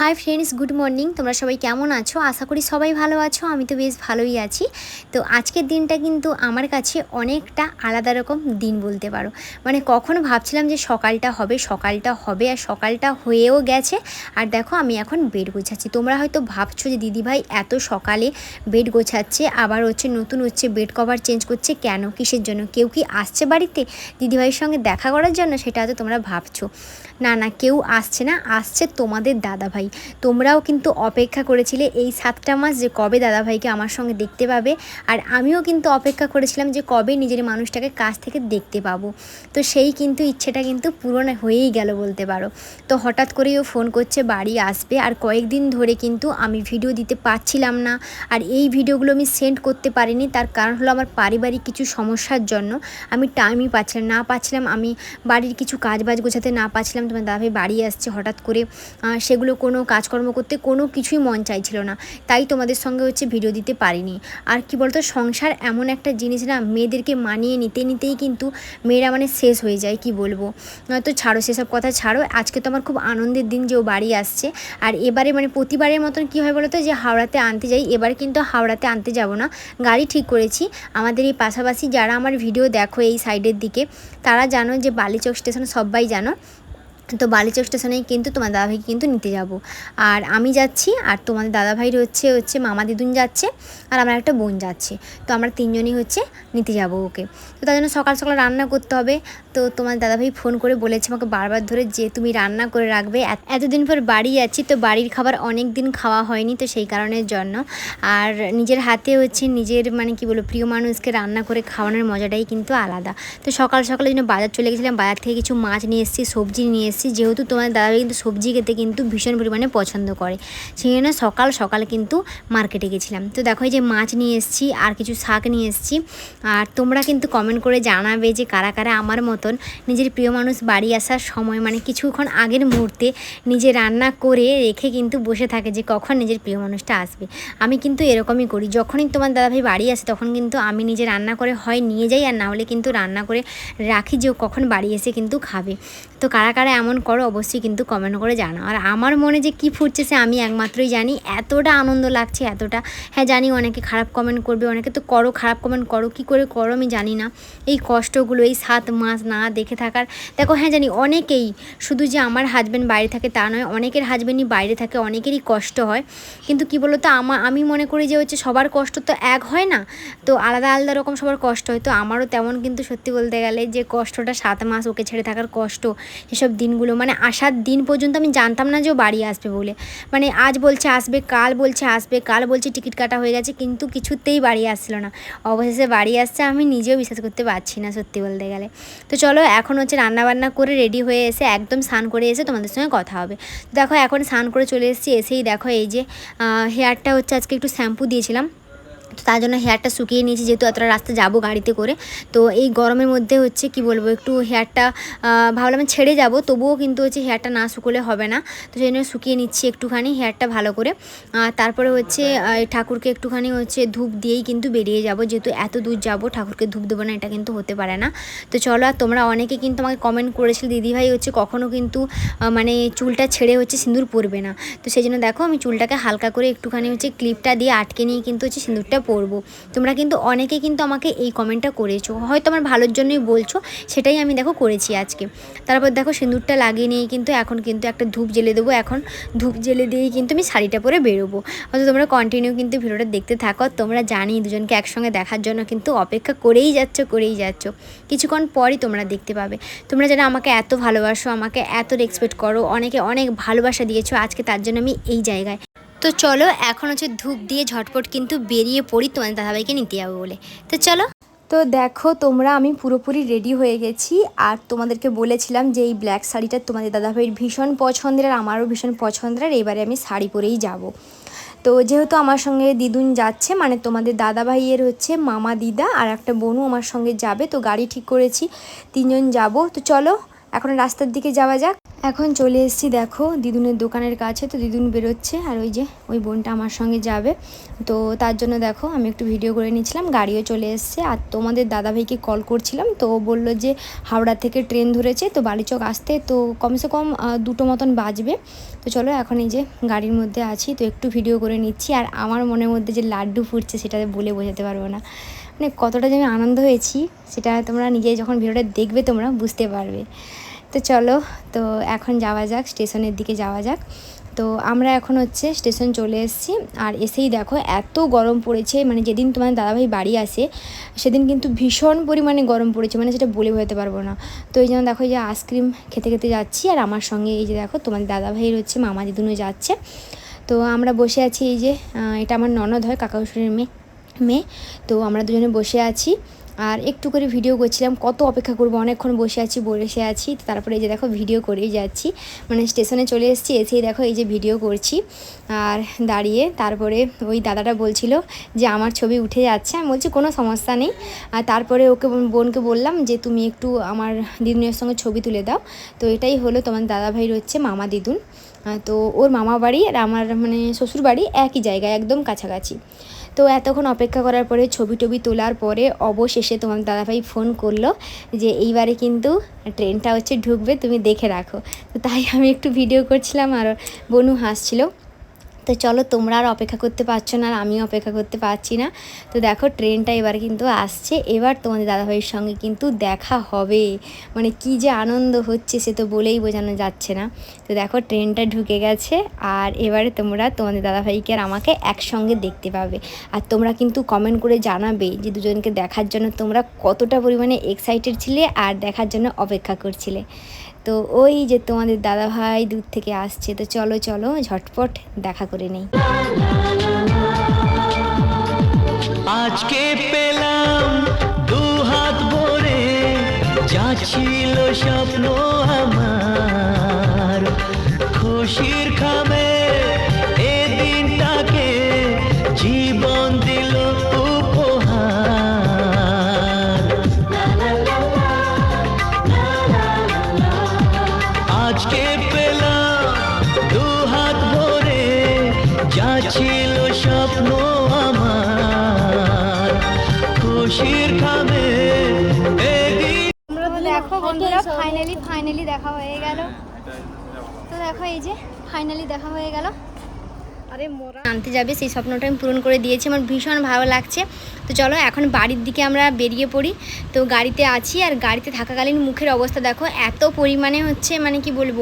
Hi friends good morning তোমরা সবাই কেমন আছো? আশা করি সবাই ভালো আছো, আমি তো বেশ ভালোই আছি। তো আজকের দিনটা কিন্তু আমার কাছে অনেকটা আলাদা রকম দিন বলতে পারো। মানে কখনো ভাবছিলাম যে সকালটা হবে সকালটা হবে আর সকালটা হয়েও গেছে। আর দেখো, আমি এখন বেড গোছাচ্ছি। তোমরা হয়তো ভাবছ যে দিদিভাই এত সকালে বেড গোছাচ্ছে, আবার হচ্ছে নতুন হচ্ছে বেড কভার চেঞ্জ করছে, কেন কিসের জন্য? কেউ কি আসছে বাড়িতে? দিদিভাইয়ের সঙ্গে দেখা করার জন্য? সেটা হয়তো তোমরা ভাবছ। না না, কেউ আসছে না, আসছে তোমাদের দাদাভাই। তোমরাও কিন্তু অপেক্ষা করেছিলে এই সাতটা মাস যে কবে দাদাভাইকে আমার সঙ্গে দেখতে পাবে আর আমিও কিন্তু অপেক্ষা করেছিলাম যে কবে নিজের মানুষটাকে কাছ থেকে দেখতে পাবো। তো সেই কিন্তু ইচ্ছেটা কিন্তু পূরণ হয়েই গেল বলতে পারো। তো হঠাৎ করেই ও ফোন করছে, বাড়ি আসবে আর কয়েকদিন ধরে কিন্তু আমি ভিডিও দিতে পারছিলাম না আর এই ভিডিওগুলো আমি সেন্ড করতে পারিনি। তার কারণ হলো আমার পারিবারিক কিছু সমস্যার জন্য আমি টাইমই পাচ্ছিলাম, না পাচ্ছিলাম, আমি বাড়ির কিছু কাজ বাজ গোছাতে না পাচ্ছিলাম। তোমার দাদাভাই বাড়ি আসছে হঠাৎ করে সেগুলো কোনো কাজকর্ম করতে কোনো কিছুই মন চাইছিল না। তাই তোমাদের সঙ্গে হচ্ছে ভিডিও দিতে পারিনি। আর কি বলতো, সংসার এমন একটা জিনিস না, মেয়েদেরকে মানিয়ে নিতে নিতেই কিন্তু মেয়েরা মানে শেষ হয়ে যায়, কি বলব। তো ছাড়ো, সেসব কথা ছাড়ো। আজকে তো আমার খুব আনন্দের দিন যে ও বাড়ি আসছে। আর এবারে মানে প্রতিবারের মতন কী হয় বলো তো যে হাওড়াতে আনতে যাই, এবার কিন্তু হাওড়াতে আনতে যাব না। গাড়ি ঠিক করেছি। আমাদের এই পাশাপাশি যারা আমার ভিডিও দেখো এই সাইডের দিকে, তারা জানো যে বালিচক স্টেশন সবাই জানো। তো বালিচক স্টেশনেই কিন্তু তোমার দাদাভাইকে কিন্তু নিতে যাব। আর আমি যাচ্ছি, আর তোমাদের দাদাভাইর হচ্ছে হচ্ছে মামা দিদুন যাচ্ছে, আর আমার একটা বোন যাচ্ছে। তো আমরা তিনজনই হচ্ছে নিতে যাব ওকে। তো তার জন্য সকাল সকাল রান্না করতে হবে তো তোমার দাদাভাই ফোন করে বলেছে আমাকে বারবার ধরে যে তুমি রান্না করে রাখবে। এতদিন পর বাড়ি যাচ্ছি, তো বাড়ির খাবার অনেক দিন খাওয়া হয়নি তো সেই কারণের জন্য। আর নিজের হাতে হচ্ছে নিজের মানে কি বলব, প্রিয় মানুষকে রান্না করে খাওয়ানোর মজাটাই কিন্তু আলাদা। তো সকাল সকালের জন্য বাজার চলে গেছিলাম, বাজার থেকে কিছু মাছ নিয়ে এসেছি, সবজি নিয়ে এসেছি। যেহেতু তোমার দাদাভাই কিন্তু সবজি খেতে কিন্তু ভীষণ পরিমাণে পছন্দ করে। সেই জন্য সকাল সকাল কিন্তু মার্কেটে গেছিলাম। তো দেখো এই যে মাছ নিয়ে এসেছি আর কিছু শাক নিয়ে এসেছি। আর তোমরা কিন্তু কমেন্ট করে জানাবে যে কারা কারা আমার মতন নিজের প্রিয় মানুষ বাড়ি আসার সময় মানে কিছুক্ষণ আগের মুহূর্তে নিজে রান্না করে রেখে কিন্তু বসে থাকে যে কখন নিজের প্রিয় মানুষটা আসবে। আমি কিন্তু এরকমই করি। যখনই তোমার দাদাভাই বাড়ি আসে তখন কিন্তু আমি নিজে রান্না করে হয় নিয়ে যাই, আর না হলে কিন্তু রান্না করে রাখি যে কখন বাড়ি এসে কিন্তু খাবে। তো কারা কারা এমন করো অবশ্যই কিন্তু কমেন্ট করে জানাও। আর আমার মনে যে কী ফুটছে সে আমি একমাত্রই জানি। এতটা আনন্দ লাগছে, এতটা। হ্যাঁ জানি অনেকে খারাপ কমেন্ট করবে, অনেকে তো করো, খারাপ কমেন্ট করো, কী করে করো আমি জানি না। এই কষ্টগুলো, এই সাত মাস না দেখে থাকার। দেখো হ্যাঁ জানি অনেকেই শুধু যে আমার হাজব্যান্ড বাইরে থাকে তা নয়, অনেকের হাজব্যান্ডই বাইরে থাকে, অনেকেরই কষ্ট হয়। কিন্তু কি বলো তো আমার আমি মনে করি যে হচ্ছে সবার কষ্ট তো এক হয় না, তো আলাদা আলাদা রকম সবার কষ্ট হয়। তো আমারও তেমন কিন্তু সত্যি বলতে গেলে যে কষ্টটা সাত মাস ওকে ছেড়ে থাকার কষ্ট এসব দিনগুলো মানে আসার দিন পর্যন্ত আমি জানতাম না যে ও বাড়ি আসবে বলে। মানে আজ বলছে আসবে, কাল বলছে আসবে, কাল বলছে টিকিট কাটা হয়ে গেছে, কিন্তু কিছুতেই বাড়ি আসছিল না। অবশেষে বাড়ি আসছে, আমি নিজেও বিশ্বাস করতে পারছি না সত্যি বলতে গেলে। তো চলো, এখন হচ্ছে রান্নাবান্না করে রেডি হয়ে এসে একদম স্নান করে এসে তোমাদের সঙ্গে কথা হবে। দেখো, এখন স্নান করে চলে এসেছি, এসেই দেখো এই যে হেয়ারটা হচ্ছে আজকে একটু শ্যাম্পু দিয়েছিলাম। তো তার জন্য হেয়ারটা শুকিয়ে নিয়েছি, যেহেতু এতটা রাস্তা যাব গাড়িতে করে। তো এই গরমের মধ্যে হচ্ছে কি বলব, একটু হেয়ারটা ভাবলাম ছেড়ে যাব, তবুও কিন্তু হচ্ছে হেয়ারটা না শুকোলে হবে না। তো সেই জন্য শুকিয়ে নিচ্ছি একটুখানি হেয়ারটা ভালো করে। তারপরে হচ্ছে ঠাকুরকে একটুখানি হচ্ছে ধূপ দিয়েই কিন্তু বেরিয়ে যাব, যেহেতু এত দূর যাব, ঠাকুরকে ধূপ দেবো না, এটা কিন্তু হতে পারে না। তো চলো, আর তোমরা অনেকে কিন্তু আমাকে কমেন্ট করেছিল, দিদিভাই হচ্ছে কখনও কিন্তু মানে চুলটা ছেড়ে হচ্ছে সিঁদুর পরবে না। তো সেই জন্য দেখো, আমি চুলটাকে হালকা করে একটুখানি হচ্ছে ক্লিপটা দিয়ে আটকে নিয়ে কিন্তু হচ্ছে সিঁদুরটা পরবো তোমরা কিন্তু অনেকে কিন্তু আমাকে এই কমেন্টটা করেছ। হয়তো আমার ভালোর জন্যই বলছো, সেটাই আমি দেখো করেছি আজকে। তারপর দেখো সিঁদুরটা লাগিয়ে নিয়ে কিন্তু এখন কিন্তু একটা ধূপ জেলে দেবো। এখন ধূপ জেলে দিয়েই কিন্তু আমি শাড়িটা পরে বেরোবো। হয়তো তোমরা কন্টিনিউ কিন্তু ভিডিওটা দেখতে থাকো। তোমরা জানি দুজনকে একসঙ্গে দেখার জন্য কিন্তু অপেক্ষা করেই যাচ্ছ করেই যাচ্ছ। কিছুক্ষণ পরই তোমরা দেখতে পাবে। তোমরা যারা আমাকে এত ভালোবাসো, আমাকে এত রেসপেক্ট করো, অনেকে অনেক ভালোবাসা দিয়েছ, আজকে তার জন্য আমি এই জায়গায় তো চলো, এখন হচ্ছে ধূপ দিয়ে ঝটপট কিন্তু বেরিয়ে পড়ি, তোমাদের দাদাভাইকে নিতে যাব বলে। তো চলো। তো দেখো, তোমরা, আমি পুরোপুরি রেডি হয়ে গেছি। আর তোমাদেরকে বলেছিলাম যে এই ব্ল্যাক শাড়িটা তোমাদের দাদাভাইয়ের ভীষণ পছন্দের আর আমারও ভীষণ পছন্দের, আর এবারে আমি শাড়ি পরেই যাব। তো যেহেতু আমার সঙ্গে দিদুন যাচ্ছে মানে তোমাদের দাদা ভাইয়ের হচ্ছে মামা দিদা আর একটা বোনও আমার সঙ্গে যাবে, তো গাড়ি ঠিক করেছি, তিনজন যাব। তো চলো এখন রাস্তার দিকে যাওয়া যাক। এখন চলে এসেছি, দেখো, দিদুনের দোকানের কাছে। তো দিদুন বেরোচ্ছে, আর ওই যে, ওই বোনটা আমার সঙ্গে যাবে। তো তার জন্য, দেখো, আমি একটু ভিডিও করে নিয়েছিলাম, গাড়িও চলে এসছে। আর তোমাদের দাদাভাইকে কল করছিলাম, তো বলল যে, হাওড়া থেকে ট্রেন ধরেছে, তো বালিচক আসতে, তো কমসে কম দুটো মতন বাজবে। তো চলো, এখন এই যে, গাড়ির মধ্যে আছি, তো একটু ভিডিও করে নিচ্ছি। আর আমার মনের মধ্যে যে লাড্ডু ফুটছে, সেটা বলে বোঝাতে পারব না। মানে কতটা যে আমি আনন্দ হয়েছি, সেটা তোমরা নিজে যখন ভিডিওটা দেখবে, তোমরা বুঝতে পারবে। তো চলো, তো এখন যাওয়া যাক, স্টেশনের দিকে যাওয়া যাক। তো আমরা এখন হচ্ছে স্টেশন চলে এসেছি। আর এসেই দেখো, এত গরম পড়েছে মানে যেদিন তোমার দাদাভাই বাড়ি আসে, সেদিন কিন্তু ভীষণ পরিমাণে গরম পড়েছে মানে সেটা বলে বোঝাতে পারব না। তো এই জন্য দেখো যে আইসক্রিম খেতে খেতে যাচ্ছি, আর আমার সঙ্গে এই যে দেখো তোমাদের দাদাভাইয়ের হচ্ছে মামা দিদুনও যাচ্ছে। তো আমরা বসে আছি এই যে এটা আমার ননদ হয় কাকা মেয়ে মেয়ে। তো আমরা দুজনে বসে আছি। আর একটু করে ভিডিও করছিলাম, কত অপেক্ষা করব, অনেকক্ষণ বসে আছি বসে আছি তারপরে এই যে দেখো ভিডিও করেই যাচ্ছি মানে স্টেশনে চলে এসেছি, এসেই দেখো এই যে ভিডিও করছি, আর দাঁড়িয়ে তারপরে ওই দাদাটা বলছিল যে আমার ছবি উঠে যাচ্ছে, আমি বলছি কোনো সমস্যা নেই, আর তারপরে ওকে বোনকে বললাম যে তুমি একটু আমার দিদুনের সঙ্গে ছবি তুলে দাও, তো এটাই হলো তোমার দাদাভাইয়ের হচ্ছে মামা দিদুন তো ওর মামা বাড়ি আর আমার মানে শ্বশুর বাড়ি একই জায়গায়, একদম কাছাকাছি তো এতক্ষণ অপেক্ষা করার পরে ছবি টবি তোলার পরে অবশেষে তোমার দাদাভাই ফোন করল যে এইবারে কিন্তু ট্রেনটা হচ্ছে ঢুকবে, তুমি দেখে রাখো। তো তাই আমি একটু ভিডিও করছিলাম আর বনু হাসছিল। তো চলো তোমরা আর অপেক্ষা করতে পারছ না আর আমিও অপেক্ষা করতে পারছি না। তো দেখো ট্রেনটা এবার কিন্তু আসছে। এবার তোমাদের দাদাভাইয়ের সঙ্গে কিন্তু দেখা হবে। মানে কি যে আনন্দ হচ্ছে সে তো বলেই বোঝানো যাচ্ছে না। তো দেখো ট্রেনটা ঢুকে গেছে আর এবারে তোমরা তোমাদের দাদাভাইকে আর আমাকে একসঙ্গে দেখতে পাবে। আর তোমরা কিন্তু কমেন্ট করে জানাবে যে দুজনকে দেখার জন্য তোমরা কতটা পরিমাণে এক্সাইটেড ছিলে আর দেখার জন্য অপেক্ষা করছিলে। তো ওই যে তোমাদের দাদা ভাই দূর থেকে আসছে, তো চলো চলো, ঝটপট দেখা করে নেই। আজকে পেলাম দু হাত ভরে, যা ছিল স্বপ্ন আমার। খুশির খামে দেখো বন্ধুরা ফাইনালি ফাইনালি দেখা হয়ে গেল। তো দেখো এই যে ফাইনালি দেখা হয়ে গেল। আরে মোরা। আনতে যাবে, সেই স্বপ্নটা আমি পূরণ করে দিয়েছি, আমার ভীষণ ভালো লাগছে। তো চলো, এখন বাড়ির দিকে আমরা বেরিয়ে পড়ি। তো গাড়িতে আছি, আর গাড়িতে থাকাকালীন মুখের অবস্থা দেখো, এত পরিমাণে হচ্ছে মানে কি বলব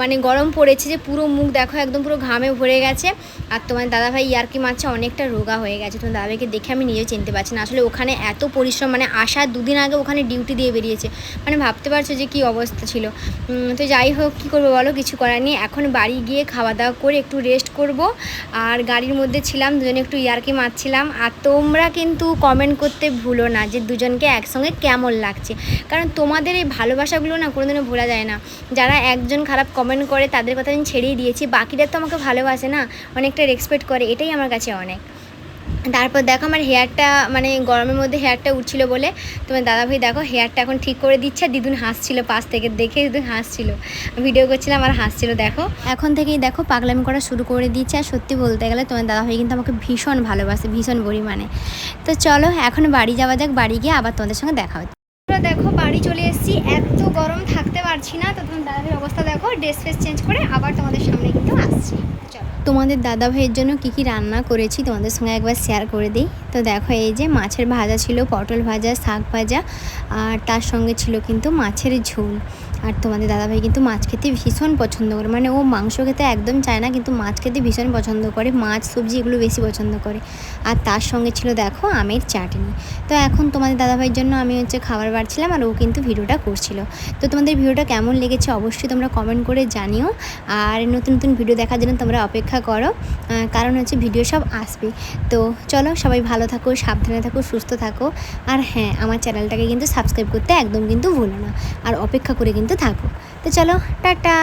মানে গরম পড়েছে যে পুরো মুখ দেখো, একদম পুরো ঘামে ভরে গেছে। আর তোমার দাদাভাই ইয়ারকি মারছে, অনেকটা রোগা হয়ে গেছে। তোমার দাদাভাইকে দেখে আমি নিজেও চিনতে পারছি না। আসলে ওখানে এত পরিশ্রম মানে আসার দুদিন আগে ওখানে ডিউটি দিয়ে বেরিয়েছে। মানে ভাবতে পারছ যে কি অবস্থা ছিল। তো যাই হোক, কী করব বলো, কিছু করার নেই। এখন বাড়ি গিয়ে খাওয়া দাওয়া করে একটু রেস্ট করব। আর গাড়ির মধ্যে ছিলাম, দুজনে একটু ইয়ারকি মারছিলাম। আর তোমরা কিন্তু কমেন্ট করতে ভুলো না যে দুজনকে একসঙ্গে কেমন লাগছে। কারণ তোমাদের এই ভালোবাসাগুলো না কোনোদিনও ভোলা যায় না। যারা একজন খারাপ কমেন্ট করে, তাদের কথা আমি ছেড়েই দিয়েছি। বাকিরা তো আমাকে ভালোবাসে না, অনেকটা রেসপেক্ট করে। এটাই আমার কাছে অনেক। তারপর দেখো আমার হেয়ারটা মানে গরমের মধ্যে হেয়ারটা উঠছিল বলে। তোমার দাদাভাই দেখো হেয়ারটা এখন ঠিক করে দিচ্ছে দিদুন হাসছিল পাশ থেকে, দেখে দিদুন হাসছিল। ভিডিও করছিলাম, আর হাসছিল, দেখো। এখন থেকেই দেখো পাগলামি করা শুরু করে দিচ্ছে, আর সত্যি বলতে গেলে তোমার দাদাভাই কিন্তু আমাকে ভীষণ ভালোবাসে, ভীষণ পরিমাণে। তো চলো, এখন বাড়ি যাওয়া যাক, বাড়ি গিয়ে আবার তোমাদের সঙ্গে দেখা হচ্ছে। তোমরা দেখো, বাড়ি চলে এসেছি। এত গরম, থাকতে পারছি না। তো তোমার দাদাভাইয়ের অবস্থা দেখো, ড্রেস ফ্রেস চেঞ্জ করে আবার তোমাদের সামনে কিন্তু আসছি। চলো। তোমাদের দাদা ভাইয়ের জন্য কী কী রান্না করেছি তোমাদের সঙ্গে একবার শেয়ার করে দিই। তো দেখো, এই যে মাছের ভাজা ছিল, পটল ভাজা, শাক ভাজা, আর তার সঙ্গে ছিল কিন্তু মাছের ঝোল। আর তোমাদের দাদাভাই কিন্তু মাছ খেতে ভীষণ পছন্দ করে। মানে ও মাংস খেতে একদম চায় না, কিন্তু মাছ খেতে ভীষণ পছন্দ করে। মাছ, সবজি এগুলো বেশি পছন্দ করে। আর তার সঙ্গে ছিল দেখো, আমের চাটনি। তো এখন তোমাদের দাদাভাইয়ের জন্য আমি হচ্ছে খাবার বাড়ছিলাম আর ও কিন্তু ভিডিওটা করছিল। তো তোমাদের ভিডিওটা কেমন লেগেছে অবশ্যই তোমরা কমেন্ট করে জানিও। আর নতুন নতুন ভিডিও দেখার জন্য তোমরা অপেক্ষা করো। কারণ হচ্ছে ভিডিও সব আসবে। তো চলো সবাই ভালো থাকো, সাবধানে থাকো, সুস্থ থাকো। আর হ্যাঁ আমার চ্যানেলটাকে কিন্তু সাবস্ক্রাইব করতে একদম কিন্তু ভুলো না। আর অপেক্ষা করে কিন্তু থাকো। তো চলো, টাটা!